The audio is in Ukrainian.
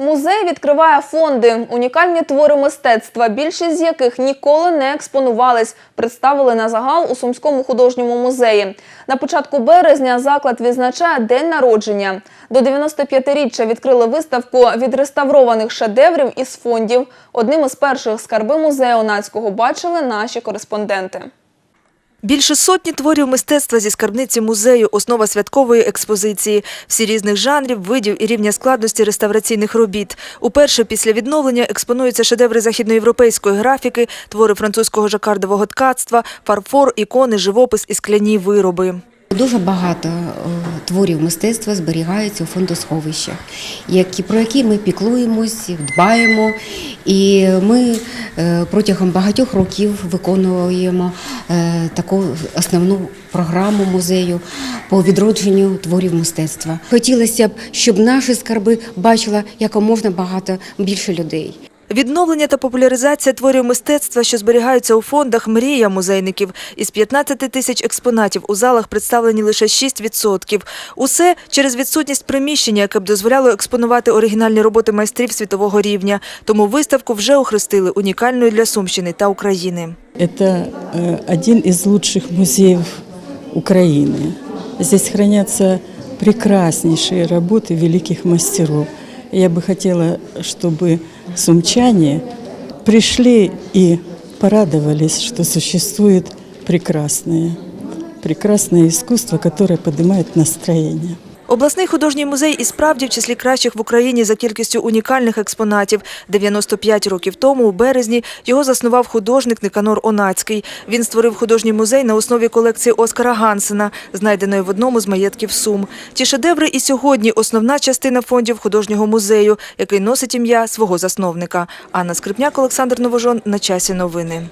Музей відкриває фонди, унікальні твори мистецтва, більшість з яких ніколи не експонувались, представили на загал у Сумському художньому музеї. На початку березня заклад відзначає день народження. До 95-річчя відкрили виставку відреставрованих шедеврів із фондів. Одним із перших скарби музею Онацького бачили наші кореспонденти. Більше сотні творів мистецтва зі скарбниці музею – основа святкової експозиції. Всі різних жанрів, видів і рівня складності реставраційних робіт. Уперше після відновлення експонуються шедеври західноєвропейської графіки, твори французького жакардового ткацтва, фарфор, ікони, живопис і скляні вироби. Дуже багато е, творів мистецтва зберігаються у фондосховищах, про які ми піклуємось, дбаємо. І ми е, протягом багатьох років виконуємо е, таку основну програму музею по відродженню творів мистецтва. Хотілося б, щоб наші скарби бачила якомога багато більше людей. Відновлення та популяризація творів мистецтва, що зберігаються у фондах, мрія музейників. Із 15 тисяч експонатів у залах представлені лише 6%. Усе через відсутність приміщення, яке б дозволяло експонувати оригінальні роботи майстрів світового рівня. Тому виставку вже охрестили унікальною для Сумщини та України. Это э, один из лучших музеев Украины. Здесь хранятся прекраснейшие работы великих мастеров. Я бы хотела, чтобы сумчане пришли и порадовались, что существует прекрасное, прекрасное искусство, которое поднимает настроение. Обласний художній музей і справді в числі кращих в Україні за кількістю унікальних експонатів. 95 років тому, у березні, його заснував художник Никанор Онацький. Він створив художній музей на основі колекції Оскара Гансена, знайденої в одному з маєтків Сум. Ті шедеври і сьогодні основна частина фондів художнього музею, який носить ім'я свого засновника. Анна Скрипняк, Олександр Новожон. На часі новини.